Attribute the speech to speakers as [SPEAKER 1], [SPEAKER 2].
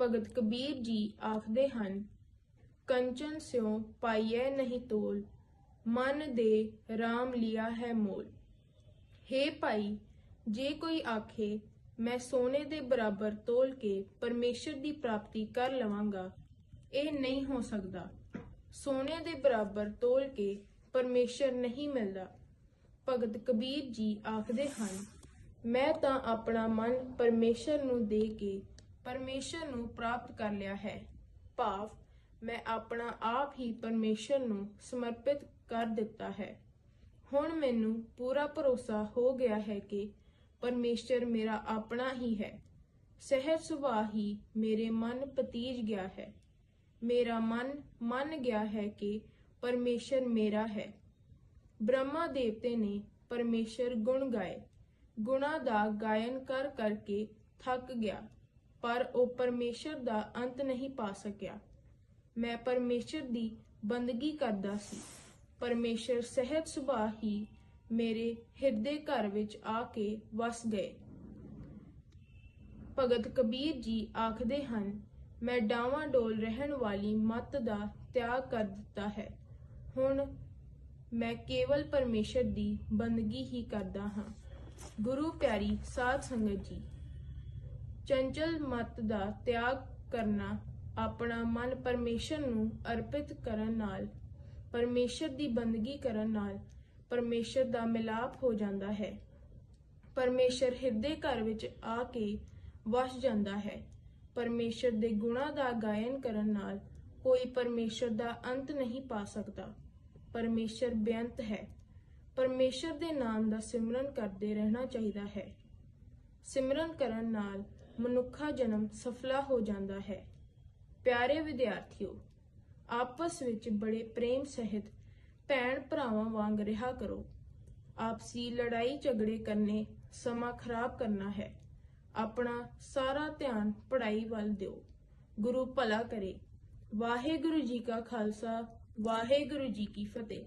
[SPEAKER 1] ਭਗਤ ਕਬੀਰ ਜੀ ਆਖਦੇ ਹਨ, ਕੰਚਨ ਸਿਉ ਪਾਈਐ ਨਹੀਂ ਤੋਲ, ਮਨ ਦੇ RAM ਲਿਆ ਹੈ ਮੋਲ। ਹੇ ਭਾਈ, ਜੇ ਕੋਈ ਆਖੇ, ਮੈਂ ਸੋਨੇ ਦੇ ਬਰਾਬਰ ਤੋਲ ਕੇ ਪਰਮੇਸ਼ਰ ਦੀ ਪ੍ਰਾਪਤੀ ਕਰ ਲਵਾਂਗਾ, ਇਹ ਨਹੀਂ ਹੋ ਸਕਦਾ। ਸੋਨੇ ਦੇ ਬਰਾਬਰ ਤੋਲ ਕੇ ਪਰਮੇਸ਼ਰ ਨਹੀਂ ਮਿਲਦਾ। ਭਗਤ ਕਬੀਰ ਜੀ ਆਖਦੇ ਹਨ, ਮੈਂ ਤਾਂ ਆਪਣਾ ਮਨ ਪਰਮੇਸ਼ਰ ਨੂੰ ਦੇ ਕੇ ਪਰਮੇਸ਼ਰ ਨੂੰ ਪ੍ਰਾਪਤ ਕਰ ਲਿਆ ਹੈ। ਭਾਵ, ਮੈਂ ਆਪਣਾ ਆਪ ਹੀ ਪਰਮੇਸ਼ਰ ਨੂੰ ਸਮਰਪਿਤ ਕਰ ਦਿੱਤਾ ਹੈ। ਹੁਣ ਮੈਨੂੰ ਪੂਰਾ ਭਰੋਸਾ ਹੋ ਗਿਆ ਹੈ ਕਿ ਪਰਮੇਸ਼ਰ ਮੇਰਾ ਆਪਣਾ ਹੀ ਹੈ। ਸਹਿਜ ਸੁਭਾਅ ਹੀ ਮੇਰੇ ਮਨ ਪਤੀਜ ਗਿਆ ਹੈ। ਮੇਰਾ ਮਨ ਮੰਨ ਗਿਆ ਹੈ ਕਿ ਪਰਮੇਸ਼ਰ ਮੇਰਾ ਹੈ। ਬ੍ਰਹਮਾ ਦੇਵਤੇ ਨੇ ਪਰਮੇਸ਼ਰ ਗੁਣ ਗਾਏ। ਗੁਣਾ ਦਾ ਗਾਇਨ ਕਰ ਕਰਕੇ ਥੱਕ ਗਿਆ। ਪਰ ਉਹ ਪਰਮੇਸ਼ਰ ਦਾ ਅੰਤ ਨਹੀਂ ਪਾ ਸਕਿਆ। ਮੈਂ ਪਰਮੇਸ਼ਰ ਦੀ ਬੰਦਗੀ ਕਰਦਾ ਸੀ। ਪਰਮੇਸ਼ਰ ਸਹਿਜ ਸੁਭਾਅ ਹੀ ਮੇਰੇ ਹਿਰਦੇ ਘਰ ਵਿੱਚ ਆ ਕੇ ਵਸ ਗਏ। ਭਗਤ ਕਬੀਰ ਜੀ ਆਖਦੇ ਹਨ, ਮੈਂ ਡਾਵਾਂ ਡੋਲ ਰਹਿਣ ਵਾਲੀ ਮਤ ਦਾ ਤਿਆਗ ਕਰ ਦਿੱਤਾ ਹੈ। ਹੁਣ ਮੈਂ ਕੇਵਲ ਪਰਮੇਸ਼ਰ ਦੀ ਬੰਦਗੀ ਹੀ ਕਰਦਾ ਹਾਂ। ਗੁਰੂ ਪਿਆਰੀ ਸਾਧ ਸੰਗਤ ਜੀ ਚੰਚਲ ਮਤ ਦਾ ਤਿਆਗ ਕਰਨਾ ਆਪਣਾ ਮਨ ਪਰਮੇਸ਼ਰ ਨੂੰ ਅਰਪਿਤ ਕਰਨ ਨਾਲ, ਪਰਮੇਸ਼ਰ ਦੀ ਬੰਦਗੀ ਕਰਨ ਨਾਲ ਪਰਮੇਸ਼ਰ ਦਾ ਮਿਲਾਪ ਹੋ ਜਾਂਦਾ ਹੈ। ਪਰਮੇਸ਼ਰ ਹਿਰਦੇ ਘਰ ਵਿੱਚ ਆ ਕੇ ਵਸ ਜਾਂਦਾ ਹੈ। ਪਰਮੇਸ਼ਰ ਦੇ ਗੁਣਾਂ ਦਾ ਗਾਇਨ ਕਰਨ ਨਾਲ ਕੋਈ ਪਰਮੇਸ਼ਰ ਦਾ ਅੰਤ ਨਹੀਂ ਪਾ ਸਕਦਾ। ਪਰਮੇਸ਼ਰ ਬੇਅੰਤ ਹੈ। ਪਰਮੇਸ਼ਰ ਦੇ ਨਾਮ ਦਾ ਸਿਮਰਨ ਕਰਦੇ ਰਹਿਣਾ ਚਾਹੀਦਾ ਹੈ। ਸਿਮਰਨ ਕਰਨ ਨਾਲ ਮਨੁੱਖਾ ਜਨਮ ਸਫਲਾ ਹੋ ਜਾਂਦਾ ਹੈ। ਪਿਆਰੇ ਵਿਦਿਆਰਥੀਓ, ਆਪਸ ਵਿੱਚ ਬੜੇ ਪ੍ਰੇਮ ਸਹਿਤ ਭੈਣ ਭਰਾਵਾਂ ਵਾਂਗ ਰਿਹਾ ਕਰੋ। ਆਪਸੀ ਲੜਾਈ ਝਗੜੇ ਕਰਨੇ ਸਮਾਂ ਖਰਾਬ ਕਰਨਾ ਹੈ। ਆਪਣਾ ਸਾਰਾ ਧਿਆਨ ਪੜ੍ਹਾਈ ਵੱਲ ਦਿਓ। ਗੁਰੂ ਭਲਾ ਕਰੇ। ਵਾਹਿਗੁਰੂ ਜੀ ਕਾ ਖਾਲਸਾ, ਵਾਹਿਗੁਰੂ ਜੀ ਕੀ ਫਤਿਹ।